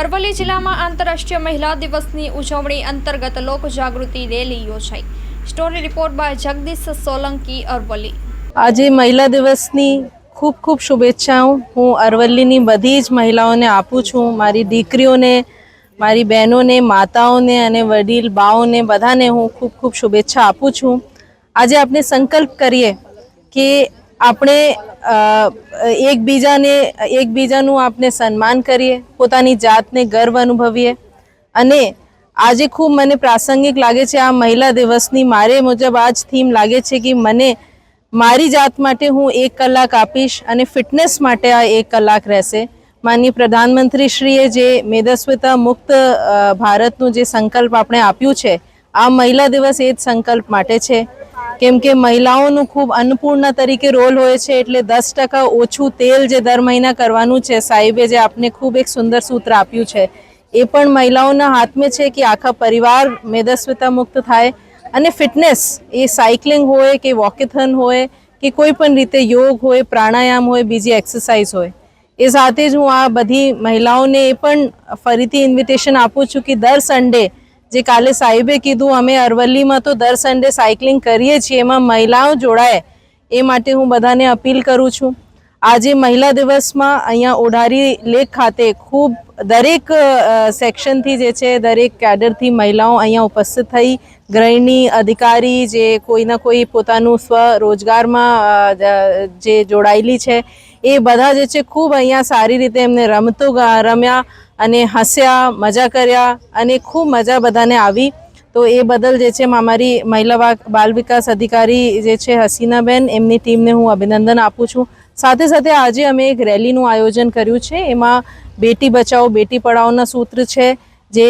અરવલ્લી જિલ્લામાં આંતરરાષ્ટ્રીય મહિલા દિવસની ઉજવણી અંતર્ગત લોક જાગૃતિ રેલી યોજાઈ. Story report by Jagdish Solanki, Aravalli. આજે મહિલા દિવસની ખૂબ ખૂબ શુભેચ્છાઓ. હું અરવલ્લીની બધી જ મહિલાઓને આપું છું. મારી દીકરીઓને, મારી બહેનોને, માતાઓને અને વડીલ બાઓને બધાને હું ખૂબ ખૂબ શુભેચ્છા આપું છું. આજે આપણે સંકલ્પ કરીએ કે આપણે એકબીજાને, એકબીજાનું આપણે સન્માન કરીએ, પોતાની જાતને ગર્વ અનુભવીએ. અને આજે ખૂબ મને પ્રાસંગિક લાગે છે, આ મહિલા દિવસની મારે મુજબ આ જ થીમ લાગે છે કે મને મારી જાત માટે હું એક કલાક આપીશ અને ફિટનેસ માટે આ એક કલાક રહેશે. માનનીય પ્રધાનમંત્રીશ્રીએ જે મેદસ્વીતા મુક્ત ભારતનું જે સંકલ્પ આપણે આપ્યું છે, આ મહિલા દિવસ એ જ સંકલ્પ માટે છે. કેમ કે મહિલાઓનું ખૂબ અન્નપૂર્ણા તરીકે રોલ હોય છે, એટલે દસ ટકા ઓછું તેલ જે દર મહિના કરવાનું છે, સાહેબે જે આપને ખૂબ એક સુંદર સૂત્ર આપ્યું છે, એ પણ મહિલાઓના હાથમાં છે કે આખા પરિવાર મેદસ્વતા મુક્ત થાય અને ફિટનેસ એ સાયકલિંગ હોય કે વોકેથન હોય કે કોઈ પણ રીતે યોગ હોય, પ્રાણાયામ હોય, બીજી એક્સરસાઇઝ હોય. એ સાથે જ હું આ બધી મહિલાઓને એ પણ ફરીથી ઇન્વિટેશન આપું છું કે દર સન્ડે જે કાલે સાહેબે કીધું, અમે અરવલ્લીમાં તો દર સન્ડે સાયકલિંગ કરીએ છીએ, એમાં મહિલાઓ જોડાય. એ માટે હું બધાને અપીલ કરું છું. આજે મહિલા દિવસમાં અહીંયા ઓઢારી લેક ખાતે ખૂબ દરેક સેક્શનથી જે છે, દરેક કેડરથી મહિલાઓ અહીંયા ઉપસ્થિત થઈ. ગૃહિણી, અધિકારી જે કોઈના કોઈ પોતાનું સ્વરોજગારમાં જે જોડાયેલી છે, એ બધા જે છે ખૂબ અહીંયા સારી રીતે એમને રમતો રમ્યા. અને હસ્યા, મજા કર્યા અને ખૂબ મજા બધાને આવી. તો એ બદલ જે છે અમારી મહિલા બાલ વિકાસ અધિકારી જે છે હસીનાબેન, એમની ટીમને હું અભિનંદન આપું છું. સાથે સાથે આજે અમે એક રેલીનું આયોજન કર્યું છે. એમાં બેટી બચાવો, બેટી પઢાઓના સૂત્ર છે, જે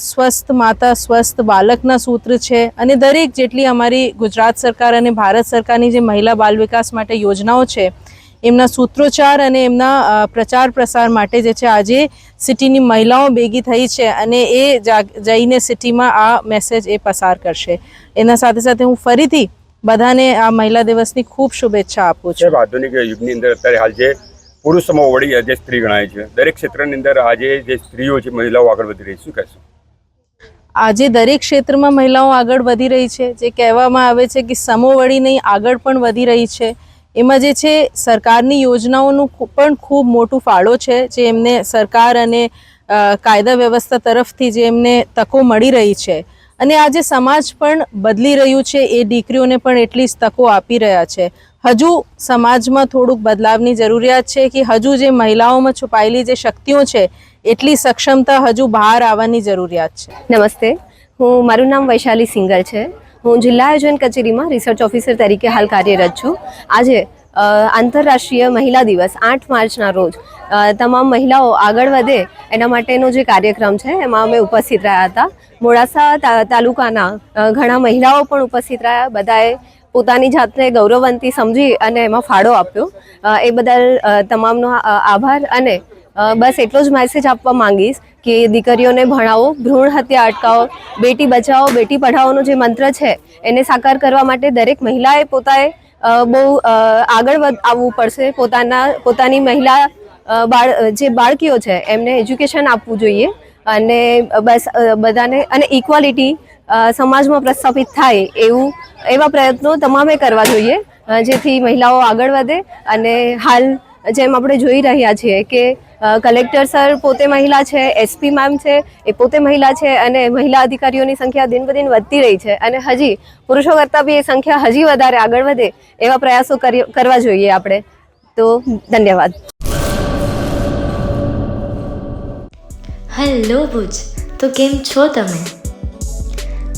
સ્વસ્થ માતા, સ્વસ્થ બાળકના સૂત્ર છે અને દરેક જેટલી અમારી ગુજરાત સરકાર અને ભારત સરકારની જે મહિલા બાલ વિકાસ માટે યોજનાઓ છે એમના સૂત્રોચ્ચાર અને એમના પ્રચાર પ્રસાર માટે જે છે આજે સિટીની મહિલાઓ ભેગી થઈ છે અને એ જઈને સિટીમાં આ મેસેજ એ પસાર કરશે. એના સાથે સાથે હું ફરીથી બધાને આ મહિલા દિવસની ખૂબ શુભેચ્છા આપું છું. આધુનિક યુગની અંદર અત્યારે હાલ જે પુરુષોમાં વળી આજે સ્ત્રી ગણાય છે. દરેક ક્ષેત્રની અંદર આજે જે સ્ત્રીઓ છે મહિલાઓ આગળ વધી રહી શું કહેશું? આજે દરેક ક્ષેત્રમાં મહિલાઓ આગળ વધી રહી છે. જે કહેવામાં આવે છે કે સમોવડી નહીં આગળ પણ વધી રહી છે. એમાં જે છે, સરકારની યોજનાઓનું પણ ખૂબ મોટું ફાળો છે, જે એમને સરકાર અને કાયદા વ્યવસ્થા તરફથી જે એમને તકો મળી રહી છે. અને આજે સમાજ પણ બદલી રહ્યું છે, એ દીકરીઓને પણ એટલી જ તકો આપી રહ્યા છે. હજુ સમાજમાં થોડુંક બદલાવની જરૂરિયાત છે કે હજુ જે મહિલાઓમાં છુપાયેલી જે શક્તિઓ છે, એટલી સક્ષમતા હજુ બહાર આવવાની જરૂરિયાત છે. નમસ્તે. હું, મારું નામ વૈશાલી સિંગલ છે. હું જિલ્લા આયોજન કચેરીમાં રિસર્ચ ઓફિસર તરીકે હાલ કાર્યરત છું. આજે આંતરરાષ્ટ્રીય મહિલા દિવસ, આઠ માર્ચના રોજ. તમામ મહિલાઓ આગળ વધે એના માટેનો જે કાર્યક્રમ છે, એમાં અમે ઉપસ્થિત રહ્યા હતા. મોડાસા તાલુકાના ઘણા મહિલાઓ પણ ઉપસ્થિત રહ્યા. બધાએ પોતાની જાતને ગૌરવવંતી સમજી અને એમાં ફાળો આપ્યો. એ બદલ તમામનો આભાર અને બસ એટલો જ મેસેજ આપવા માંગીશ કે દીકરીઓને ભણાવો, ભ્રૂણ હત્યા અટકાવો, બેટી બચાવો, બેટી પઢાઓનો જે મંત્ર છે, એને સાકાર કરવા માટે દરેક મહિલાએ પોતાએ બહુ આગળ આવવું પડશે. પોતાના, પોતાની મહિલા બાળ જે બાળકીઓ છે, એમને એજ્યુકેશન આપવું જોઈએ અને બસ બધાને, અને ઇક્વાલિટી સમાજમાં પ્રસ્થાપિત થાય એવું, એવા પ્રયત્નો તમામે કરવા જોઈએ જેથી મહિલાઓ આગળ વધે અને હાલ જેમ આપણે જોઈ રહ્યા છીએ કે કલેક્ટર સર પોતે મહિલા છે એસપી મેમ છે, એ પોતે મહિલા છે અને મહિલા અધિકારીઓની સંખ્યા દિન બદિન વધતી રહી છે અને હજી પુરુષો કરતાં બી એ સંખ્યા હજી વધારે આગળ વધે એવા પ્રયાસો કરી- કરવા જોઈએ આપણે. તો ધન્યવાદ. હેલો ભુજ, તો કેમ છો તમે?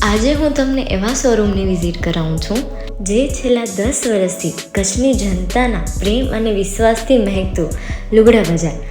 આજે હું તમને એવા શોરૂમની વિઝિટ કરાવું છું, જે છેલ્લા દસ વર્ષથી કચ્છની જનતાના પ્રેમ અને વિશ્વાસથી મહેકતું લુગડા બજાર.